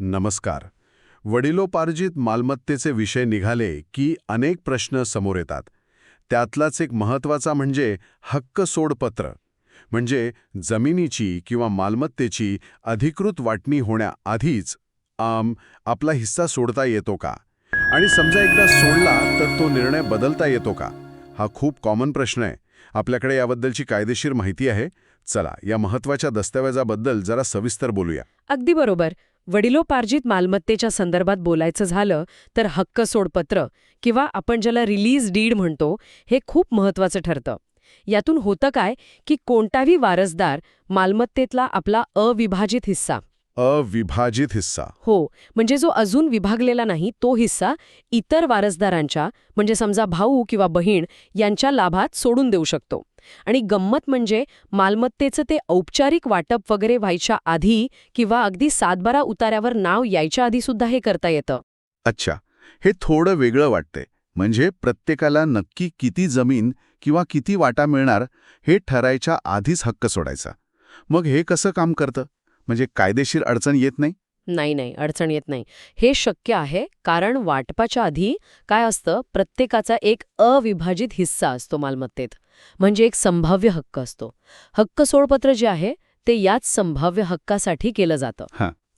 नमस्कार. वडिलोपार्जित मालमत्तेचे विषय निघाले की अनेक प्रश्न समोर येतात. त्यातलाच एक महत्त्वाचा म्हणजे हक्क सोडपत्र. म्हणजे जमिनीची किंवा मालमत्तेची अधिकृत वाटणी होण्याआधीच आम, आपला हिस्सा सोडता येतो का? आणि समजा एकदा सोडला तर तो निर्णय बदलता येतो का? हा खूप कॉमन प्रश्न आहे. आपल्याकडे याबद्दलची कायदेशीर माहिती आहे. चला या महत्त्वाच्या दस्तऐवजाबद्दल जरा सविस्तर बोलूया. अगदी बरोबर. वडिलोपार्जित मालमत्तेच्या संदर्भात बोलायचं झालं तर हक्क सोडपत्र किंवा आपण ज्याला रिलीज डीड म्हणतो हे खूप महत्वाचं ठरतं. यातून होतं काय की कोणताही वारसदार मालमत्तेतला आपला अविभाजित हिस्सा. अविभाजित हिस्सा. हो म्हणजे जो अजून विभागलेला नाही तो हिस्सा इतर वारसदारांच्या म्हणजे समजा भाऊ किंवा बहीण यांच्या लाभात सोडून देऊ शकतो. आणि गंमत म्हणजे मालमत्तेचं ते औपचारिक वाटप वगैरे व्हायच्या आधी किंवा अगदी सातबारा उतार्यावर नाव यायच्या आधी सुद्धा हे करता येतं. अच्छा हे थोडं वेगळं वाटतंय. म्हणजे प्रत्येकाला नक्की किती जमीन किंवा किती वाटा मिळणार हे ठरायच्या आधीच हक्क सोडायचा. मग हे कसं काम करतं? म्हणजे कायदेशीर अडचण येत नाही? नाही नाही अडचण येत नाही. हे शक्य आहे कारण वाटपाच्या आधी काय असतं प्रत्येकाचा एक अविभाजित हिस्सा असतो मालमत्तेत. म्हणजे एक संभाव्य हक्क असतो. हक्क सोडपत्र जे आहे ते याच संभाव्य हक्कासाठी केलं जातं.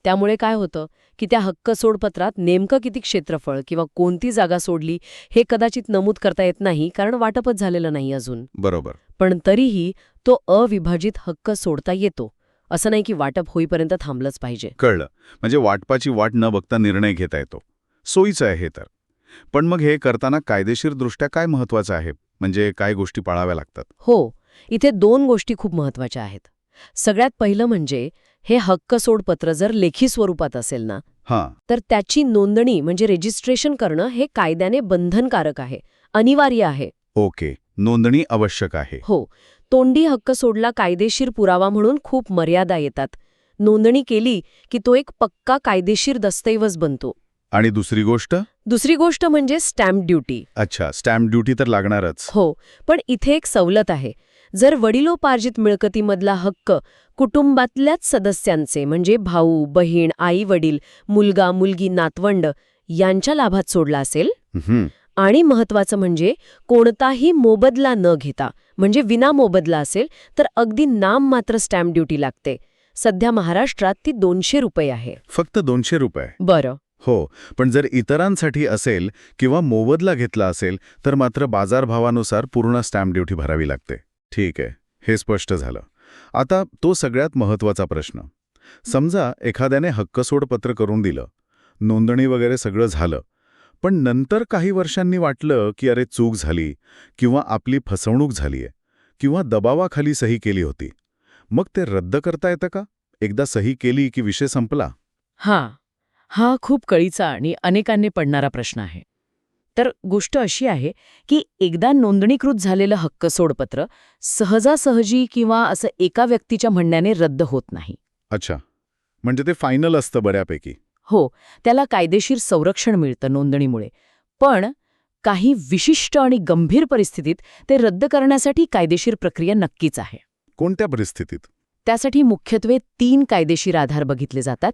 त्यामुळे काय होतं की त्या हक्क सोडपत्रात नेमकं किती क्षेत्रफळ किंवा कोणती जागा सोडली हे कदाचित नमूद करता येत नाही कारण वाटपच झालेलं नाही अजून. बरोबर. पण तरीही तो अविभाजित हक्क सोडता येतो. असं नाही की वाटप होईपर्यंत थांबलंच पाहिजे. कळलं. म्हणजे वाटपाची वाट न बघता निर्णय घेता येतो. सोयीचं आहे हे तर. पण मग हे करताना कायदेशीरदृष्ट्या काय महत्वाचं आहे? म्हणजे काय गोष्टी पाळाव्या लागतात? हो. इथे दोन गोष्टी खूप महत्त्वाच्या आहेत. सगळ्यात पहिलं म्हणजे हे हक्क सोडपत्र जर लेखी स्वरूपात असेल ना हां. तर त्याची नोंदणी म्हणजे रेजिस्ट्रेशन करणं हे कायद्याने बंधनकारक आहे. अनिवार्य आहे. ओके. नोंदणी आवश्यक आहे. हो. तोंडी हक्क सोडला कायदेशीर पुरावा म्हणून खूप मर्यादा येतात. नोंदणी केली की तो एक पक्का कायदेशीर दस्तऐवज बनतो. आणि दुसरी गोष्ट? दुसरी गोष्ट म्हणजे स्टॅम्प ड्युटी. अच्छा स्टॅम्प ड्युटी तर लागणारच. हो पण इथे एक सवलत आहे. जर वडिलोपार्जित मिळकतीमधला हक्क कुटुंबातल्याच सदस्यांचे म्हणजे भाऊ बहीण आई वडील मुलगा मुलगी नातवंड यांच्या लाभात सोडला असेल आणि महत्वाचं म्हणजे कोणताही मोबदला न घेता म्हणजे विना मोबदला असेल तर अगदी नाम मात्र स्टॅम्प ड्युटी लागते. सध्या महाराष्ट्रात ती दोनशे रुपये आहे. फक्त दोनशे रुपये? बरं. हो पण जर इतरांसाठी असेल किंवा मोबदला घेतला असेल तर मात्र बाजारभावानुसार पूर्ण स्टॅम्प ड्युटी भरावी लागते. ठीक आहे हे स्पष्ट झालं. आता तो सगळ्यात महत्त्वाचा प्रश्न. समजा एखाद्याने हक्कसोडपत्र करून दिलं. नोंदणी वगैरे सगळं झालं. पण नंतर काही वर्षांनी वाटलं की अरे चूक झाली किंवा आपली फसवणूक झालीये किंवा दबावाखाली सही केली होती. मग ते रद्द करता येतं का? एकदा सही केली की विषय संपला? हां. हा खूप कळीचा आणि अनेकांनी पडणारा प्रश्न आहे. तर गोष्ट अशी आहे की एकदा नोंदणीकृत झालेलं हक्क सोडपत्र सहजासहजी किंवा असं एका व्यक्तीच्या म्हणण्याने रद्द होत नाही. अच्छा. म्हणजे ते फायनल असतं बऱ्यापैकी. हो त्याला कायदेशीर संरक्षण मिळतं नोंदणीमुळे. पण काही विशिष्ट आणि गंभीर परिस्थितीत ते रद्द करण्यासाठी कायदेशीर प्रक्रिया नक्कीच आहे. कोणत्या परिस्थितीत? त्यासाठी मुख्यत्वे तीन कायदेशीर आधार बघितले जातात.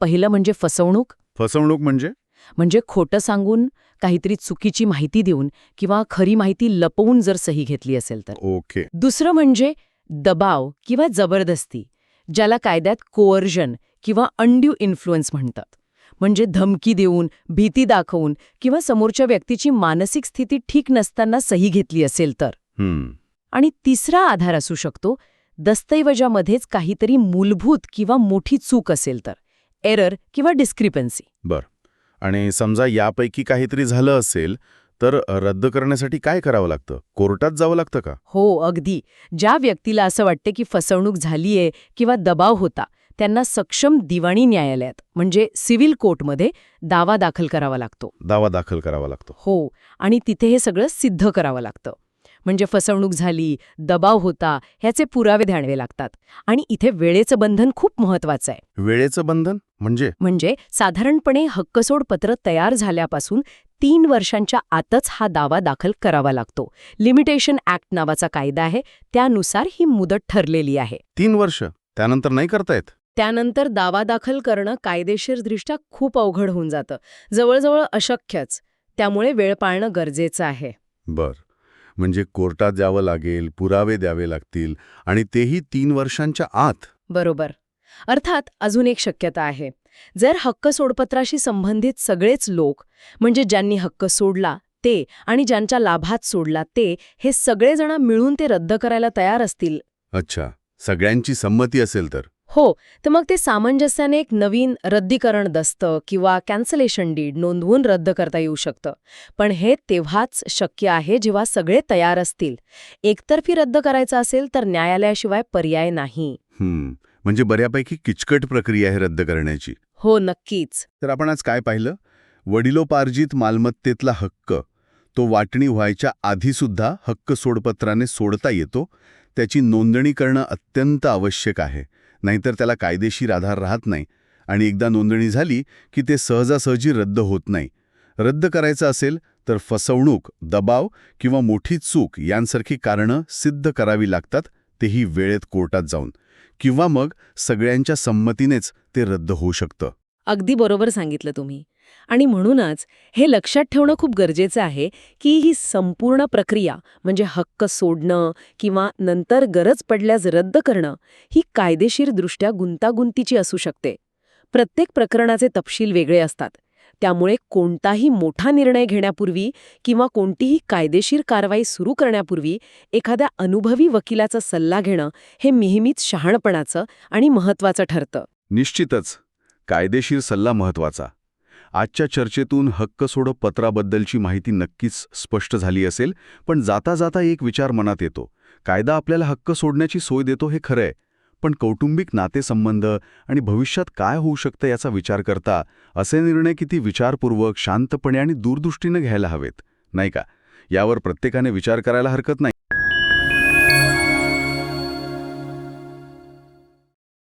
पहिलं म्हणजे फसवणूक. फसवणूक म्हणजे? म्हणजे खोटं सांगून काहीतरी चुकीची माहिती देऊन किंवा खरी माहिती लपवून जर सही घेतली असेल तर. ओके. दुसरं म्हणजे दबाव किंवा जबरदस्ती ज्याला कायद्यात कोअर्जन किंवा अनड्यू इन्फ्लुएन्स म्हणतात. म्हणजे धमकी देऊन भीती दाखवून किंवा समोरच्या व्यक्तीची मानसिक स्थिती ठीक नसताना सही घेतली असेल तर. आणि तिसरा आधार असू शकतो दस्तऐवजामध्येच काहीतरी मूलभूत किंवा मोठी चूक असेल तर. एरर किंवा डिस्क्रिपन्सी बर. आणि समजा यापैकी काहीतरी झालं असेल तर रद्द करण्यासाठी काय करावं लागतं? कोर्टात जावं लागतं का? हो अगदी. ज्या व्यक्तीला असं वाटते की फसवणूक झालीये किंवा दबाव होता त्यांना सक्षम दिवाणी न्यायालयात म्हणजे सिव्हिल कोर्टमध्ये दावा दाखल करावा लागतो. दावा दाखल करावा लागतो. हो आणि तिथे हे सगळं सिद्ध करावं लागतं. म्हणजे फसवणूक झाली दबाव होता ह्याचे पुरावे द्यावे लागतात. आणि इथे वेळेचं बंधन खूप महत्वाचं आहे. वेळेचं बंधन? म्हणजे? म्हणजे साधारणपणे हक्कसोड पत्र तयार झाल्यापासून तीन वर्षांच्या आतच हा दावा दाखल करावा लागतो. लिमिटेशन ऍक्ट नावाचा कायदा आहे त्यानुसार ही मुदत ठरलेली आहे. तीन वर्ष? त्यानंतर नाही करता येत? त्यानंतर दावा दाखल करणं कायदेशीरदृष्ट्या खूप अवघड होऊन जातं. जवळजवळ अशक्यच. त्यामुळे वेळ पाळणं गरजेचं आहे. बर. म्हणजे कोर्टात जावं लागेल पुरावे द्यावे लागतील आणि तेही तीन वर्षांच्या आत? बरोबर. अर्थात अजून एक शक्यता आहे. जर हक्क सोडपत्राशी संबंधित सगळेच लोक म्हणजे ज्यांनी हक्क सोडला ते आणि ज्यांच्या लाभात सोडला ते हे सगळेजण मिळून ते रद्द करायला तयार असतील. अच्छा. सगळ्यांची संमती असेल तर? हो तर मग ते सामंजस्याने एक नवीन रद्दीकरण दस्त किंवा कॅन्सलेशन डीड नोंदवून रद्द करता येऊ शकतं. पण हे तेव्हाच शक्य आहे जेव्हा सगळे तयार असतील. एकतर्फी रद्द करायचं असेल तर न्यायालयाशिवाय पर्याय नाही. हम्म म्हणजे बऱ्यापैकी किचकट प्रक्रिया आहे रद्द करण्याची. हो नक्कीच. तर आपण आज काय पाहिलं? वडिलोपार्जित मालमत्तेतला हक्क. तो वाटणी व्हायच्या आधीसुद्धा हक्क सोडपत्राने सोडता येतो. त्याची नोंदणी करणं अत्यंत आवश्यक आहे. नाहीतर त्याला कायदेशीर आधार राहत नाही आणि एकदा नोंदणी झाली की ते सहजासहजी रद्द होत नाही. रद्द करायचं असेल तर फसवणूक दबाव किंवा मोठी चूक यांसारखी कारणं सिद्ध करावी लागतात तेही वेळेत कोर्टात जाऊन. किंवा मग सगळ्यांच्या संमतीनेच ते रद्द होऊ शकतं. अगदी बरोबर सांगितलं तुम्ही. आणि म्हणूनच हे लक्षात ठेवणं खूप गरजेचं आहे की ही संपूर्ण प्रक्रिया म्हणजे हक्क सोडणं किंवा नंतर गरज पडल्यास रद्द करणं ही कायदेशीरदृष्ट्या गुंतागुंतीची असू शकते. प्रत्येक प्रकरणाचे तपशील वेगळे असतात. त्यामुळे कोणताही मोठा निर्णय घेण्यापूर्वी किंवा कोणतीही कायदेशीर कारवाई सुरू करण्यापूर्वी एखाद्या अनुभवी वकिलाचा सल्ला घेणं हे नेहमीच शहाणपणाचं आणि महत्त्वाचं ठरतं. निश्चितच. कायदेशीर सल्ला महत्त्वाचा आजच्या चर्चेतून हक्क सोडो पत्राबद्दलची माहिती नक्कीच स्पष्ट झाली असेल पण जाता जाता एक विचार मनात येतो. कायदा आपल्याला हक्क सोडण्याची सोय देतो हे खरंय पण कौटुंबिक नातेसंबंध आणि भविष्यात काय होऊ शकतं याचा विचार करता असे निर्णय किती विचारपूर्वक शांतपणे आणि दूरदृष्टीनं घ्यायला हवेत नाही का? यावर प्रत्येकाने विचार करायला हरकत नाही.